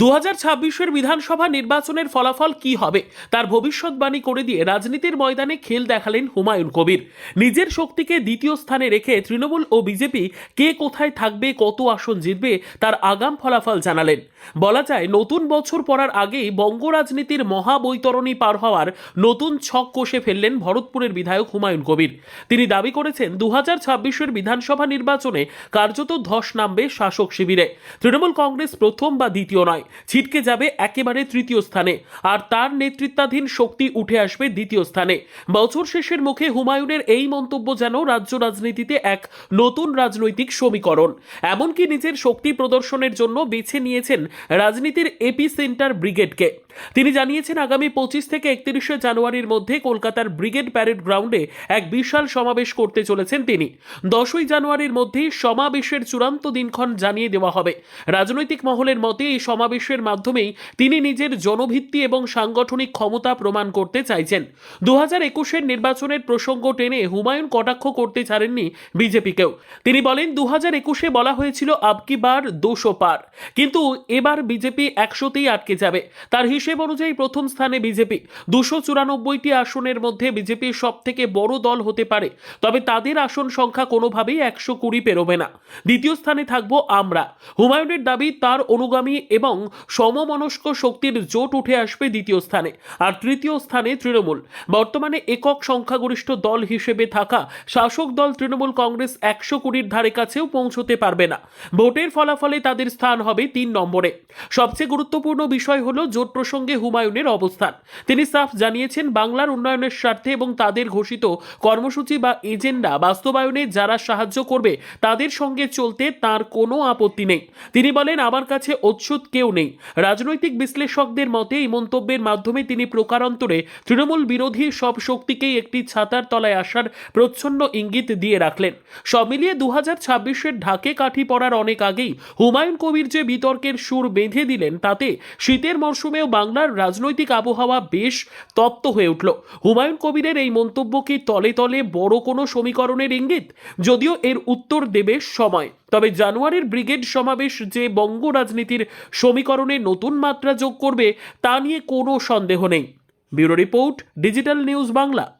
দু হাজার ছাব্বিশের বিধানসভা নির্বাচনের ফলাফল কি হবে? তার ভবিষ্যৎবাণী করে দিয়ে রাজনীতির ময়দানে খেল দেখালেন হুমায়ুন কবির। নিজের শক্তিকে দ্বিতীয় স্থানে রেখে তৃণমূল ও বিজেপি কে কোথায় থাকবে, কত আসন জিতবে, তার আগাম ফলাফল জানালেন। বলা যায়, নতুন বছর পড়ার আগেই বঙ্গ রাজনীতির মহাবৈতরণী পার হওয়ার নতুন ছক কষে ফেললেন ভরতপুরের বিধায়ক হুমায়ুন কবির। তিনি দাবি করেছেন দু হাজার ছাব্বিশের বিধানসভা নির্বাচনে কার্যত ধস নামবে শাসক শিবিরে। তৃণমূল কংগ্রেস প্রথম বা দ্বিতীয় নয়। ছিটকে যাবে একেবারে তৃতীয় স্থানে। আর তার নেতৃত্বাধীন শক্তি উঠে আসবে দ্বিতীয় স্থানে। বছর শেষের মুখে হুমায়ুনের এই মন্তব্য যেন রাজ্য রাজনীতিতে এক নতুন রাজনৈতিক সমীকরণ। এমনকি নিজের শক্তি প্রদর্শনের জন্য বেছে নিয়েছেন রাজনীতির এপি সেন্টার ব্রিগেডকে। তিনি জানিয়েছেন, আগামী পঁচিশ থেকে একত্রিশে জানুয়ারির মধ্যে কলকাতার ব্রিগেড প্যারেড গ্রাউন্ডে এক বিশাল সমাবেশ করতে চলেছেন তিনি। দশই জানুয়ারির মধ্যেই সমাবেশের চূড়ান্ত দিনক্ষণ জানিয়ে দেওয়া হবে। রাজনৈতিক মহলের মতে, এই সমাবেশের মাধ্যমেই তিনি নিজের জনভিত্তি এবং সাংগঠনিক ক্ষমতা প্রমাণ করতে চাইছেন। দু হাজার একুশের নির্বাচনের প্রসঙ্গ টেনে হুমায়ুন কটাক্ষ করতে ছাড়েননি বিজেপিকেও। তিনি বলেন দু হাজার একুশে বলা হয়েছিল আবকি বার দুশো পার। কিন্তু এবার বিজেপি একশোতেই আটকে যাবে। তার হিসেব অনুযায়ী প্রথম স্থানে বিজেপি। দুশো চুরানব্বইটি আসনের মধ্যে বিজেপির সব থেকে বড় দল হতে পারে, তবে তাদের আসন সংখ্যা কোনোভাবেই একশো কুড়ি পেরোবে না। দ্বিতীয় স্থানে থাকব আমরা। হুমায়ুনের দাবি, তার অনুগামী এবং সমমনস্ক শক্তির জোট উঠে আসবে দ্বিতীয় স্থানে, আর তৃতীয় স্থানে তৃণমূল। বর্তমানে একক সংখ্যাগরিষ্ঠ দল হিসেবে থাকা শাসক দল তৃণমূল কংগ্রেস একশো কুড়ির ধারে কাছেও পৌঁছতে পারবে না। ভোটের ফলাফলে তাদের স্থান হবে তিন নম্বরে। সবচেয়ে গুরুত্বপূর্ণ বিষয় হলো জোট প্রসঙ্গে হুমায়ুনের অবস্থান। তিনি সাফ জানিয়েছেন, বাংলার উন্নয়নের স্বার্থে এবং তাদের ঘোষিত কর্মসূচি বা এজেন্ডা বাস্তবায়নে যারা সাহায্য করবে, তাদের সঙ্গে চলতে তার কোনো আপত্তি নেই। তিনি বলেন, আমার কাছে অচ্ছুত কেউ নেই। রাজনৈতিক বিশ্লেষকদের মতে, এই মন্তব্যের মাধ্যমে তিনি প্রকারান্তরে তৃণমূল বিরোধী সব শক্তিকেই একটি ছাতার তলায় আসার প্রচ্ছন্ন ইঙ্গিত দিয়ে রাখলেন। সব মিলিয়ে দু হাজার ছাব্বিশের ঢাকে কাঠি পড়ার অনেক আগেই হুমায়ুন কবির যে বিতর্কের সুর বেঁধে দিলেন, তাতে শীতের মরশুমেও বাংলার রাজনৈতিক আবহাওয়া বেশ তপ্ত হয়ে উঠল। হুমায়ুন কবিরের এই মন্তব্য কি তলে তলে বড় কোনো সমীকরণের ইঙ্গিত, যদিও এর উত্তর দেবে সময়। তবে জানুয়ারির ব্রিগেড সমাবেশ যে বঙ্গ রাজনীতির সমীকরণে নতুন মাত্রা যোগ করবে, তা নিয়ে কোনো সন্দেহ নেই। Bureau report, digital news Bangla.